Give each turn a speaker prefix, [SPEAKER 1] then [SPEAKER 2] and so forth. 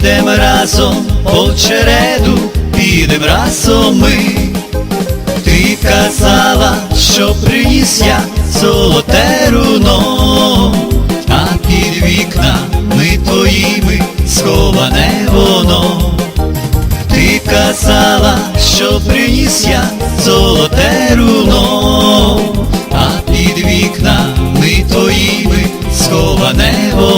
[SPEAKER 1] підем разом по череду, підем разом ми. Ти казала, що приніс я золоте руно, а під вікнами твоїми сховане воно. Ти казала, що приніс я золоте руно, а під вікнами твоїми сховане воно.